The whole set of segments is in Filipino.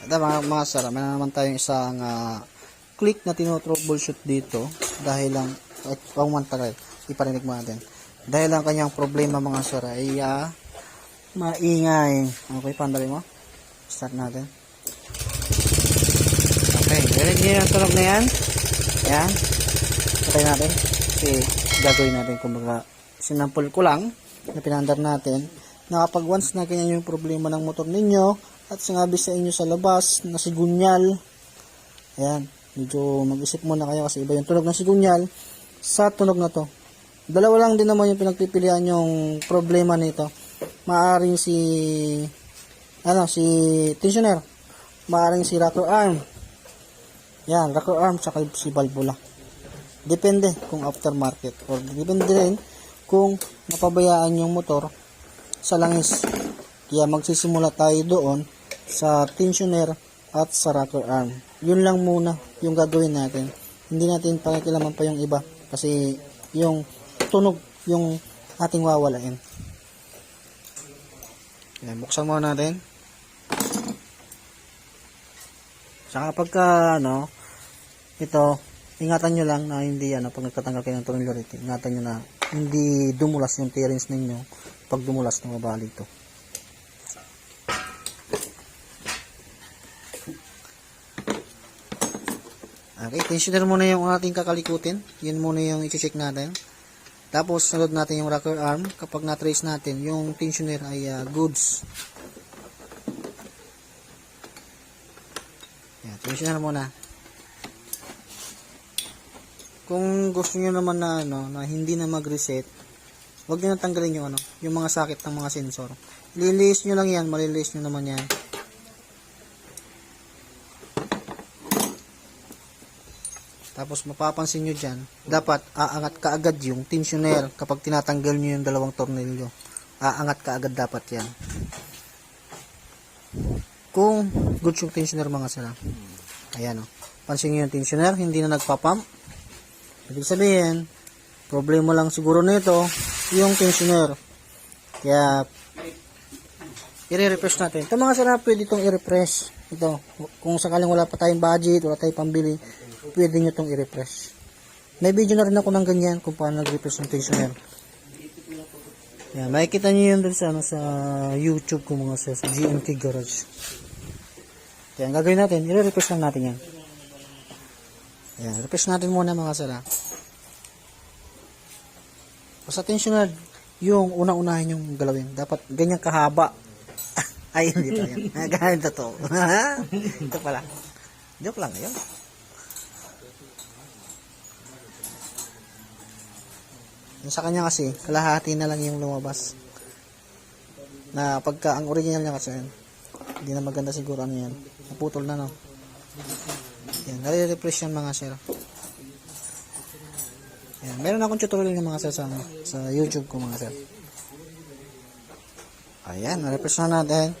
Ito mga, mga sir, may naman tayong isang ah, click na tinotroubleshoot dito dahil lang, at pang man tagal, iparinig mo natin. Dahil lang kanyang problema mga sir ay ah, maingay. Okay, pandali mo. Start natin. Okay, rinig niyo yung tunog na yan. Yan. Patay natin. Kasi gagawin natin kumbaga sinampol ko lang na pinandar natin na kapag once na ganyan yung problema ng motor ninyo at sinabi sa inyo sa labas na sigunyal ayan medyo mag-isip muna kayo kasi iba yung tunog ng sigunyal sa tunog na to. Dalawa lang din naman yung pinagpipilian yung problema nito. Maaring si ano si tensioner. Maaring si rocker arm. Yan rocker arm tsaka si valvula depende kung aftermarket or depende rin kung napabayaan yung motor sa langis. Kaya magsisimula tayo doon sa tensioner at sa rocker arm. Yun lang muna yung gagawin natin. Hindi natin pakikilaman pa yung iba kasi yung tunog yung ating wawalain. Yan, buksan muna natin. Saka pagka ano, ito, ingatan nyo lang na hindi ano, pag nagtatanggal kayo ng tornilyo rito, ingatan nyo na hindi dumulas yung bearings ninyo pag dumulas na mabali ito. Okay, tensioner muna yung ating kakalikutin. Yun muna yung i-check natin. Tapos, sunod natin yung rocker arm. Kapag na-trace natin, yung tensioner ay ah, goods. Yan, tensioner muna. Kung gusto niyo naman na ano, na hindi na mag-reset, huwag niyo na tanggalin yung ano, yung mga sakit ng mga sensor. Liliis niyo lang yan, maliliis niyo naman yan. Tapos mapapansin nyo dyan, dapat aangat kaagad yung tensioner kapag tinatanggal nyo yung dalawang tornilyo. Aangat kaagad dapat yan. Kung good yung tensioner mga sila. Ayan o. Pansin nyo yung tensioner, hindi na nagpapump. Ibig sabihin, problema lang siguro nito, yung tensioner. Kaya, i-refresh natin. Ito mga sila, pwede itong i-refresh. Ito, kung sakaling wala pa tayong budget, wala tayong pambili, pwede nyo itong i-refresh. May video na rin ako ng ganyan kung paano nag-refresh ng tensioner. Yan, makikita nyo yun dun sa, ano, sa YouTube ko mga sir, sa GMK Garage. Kaya ang gagawin natin, i-refresh lang natin yan. Yan, refresh natin muna mga sir ha. Basta tensioner, yung unang-unahin yung galawin. Dapat ganyan kahaba. Ay, hindi to yan. Ganyan to. Ito pala. Joke lang yun. Yung sa kanya kasi, kalahati na lang yung lumabas. Na pagka, ang original niya kasi, hindi na maganda siguro ano yan. Naputol na no. Yan, nare-refresh yan mga sir. Yan, meron akong tutorial ng mga sir sa, sa YouTube ko mga sir. Ayan, na-refresh na natin.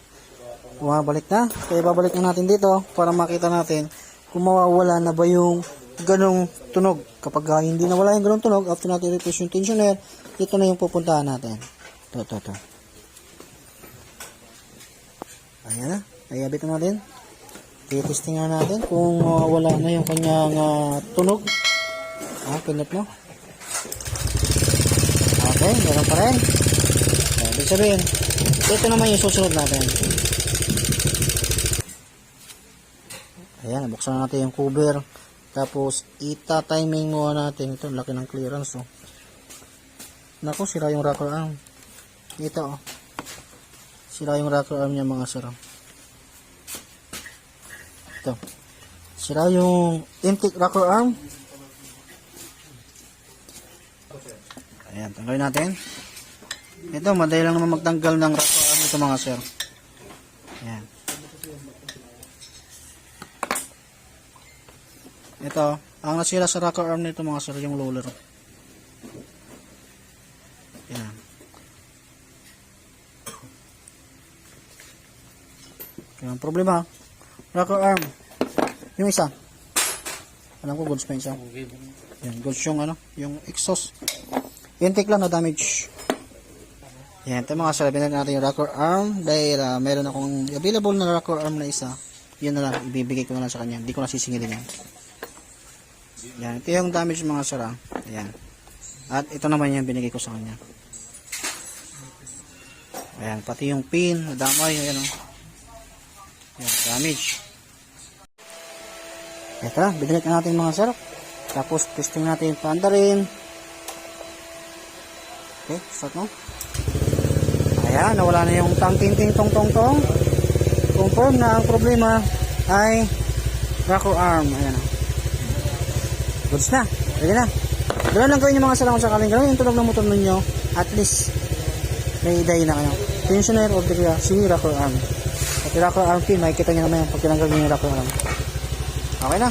Bumabalik na. Kaya babalik na natin dito para makita natin kung mawawala na ba yung ganong tunog. Kapag ah, hindi na wala yung ganong tunog, after natin refresh yung tensioner, ito na yung pupuntahan natin. Ito, ito, ito. Ayan na. Ayabit na natin. I-testing nga natin kung uh, wala na yung kanyang uh, tunog. Ah, pinot mo. Okay, meron pa rin. Ibig sabihin, ito naman yung susunod natin. Ayan, buksan na natin yung cover. Tapos, ita-timing muna natin. Ito, laki ng clearance, oh. Naku, sira yung rocker arm. Ito, oh. Sira yung rocker arm niya, mga sir. oh. Ito. Sira yung intake rocker arm. Ayan, tanggalin natin. Ito, madali lang naman magtanggal ng rocker arm ito mga sir. Ayan. Ito, ang nasira sa rocker arm nito mga sir, yung roller. Ayan. Kaya ang problema, rocker arm. Yung isa. Alam ko, goods pa yung isa. Yan, goods yung ano, yung exhaust. Intake lang na damage. Yan, ito mga sir, binili natin yung rocker arm dahil ah, meron akong available na rocker arm na isa. Yan na lang, ibibigay ko na lang sa kanya. Hindi ko na sisingilin yan. Yan, ito yung damage mga sara. Ayan. At ito naman yung binigay ko sa kanya. Ayan, pati yung pin, nadamay, ayan o. Ayan, damage. Ito na, binalik na natin mga sir. Tapos, testing natin yung panda rin. Okay, start mo. Ayan, nawala na yung tang ting ting tong tong tong. Confirm na ang problema ay rocker arm. Ayan o. Goods na. Pwede na. Ganun lang gawin yung mga sarang sakaling ganun yung tunog ng motor ninyo. At least, may iday na kayo. Tensioner o kaya si rocker arm. At yung rocker arm pin, makikita nyo naman yung pag tinanggal nyo yung rocker arm. Okay na.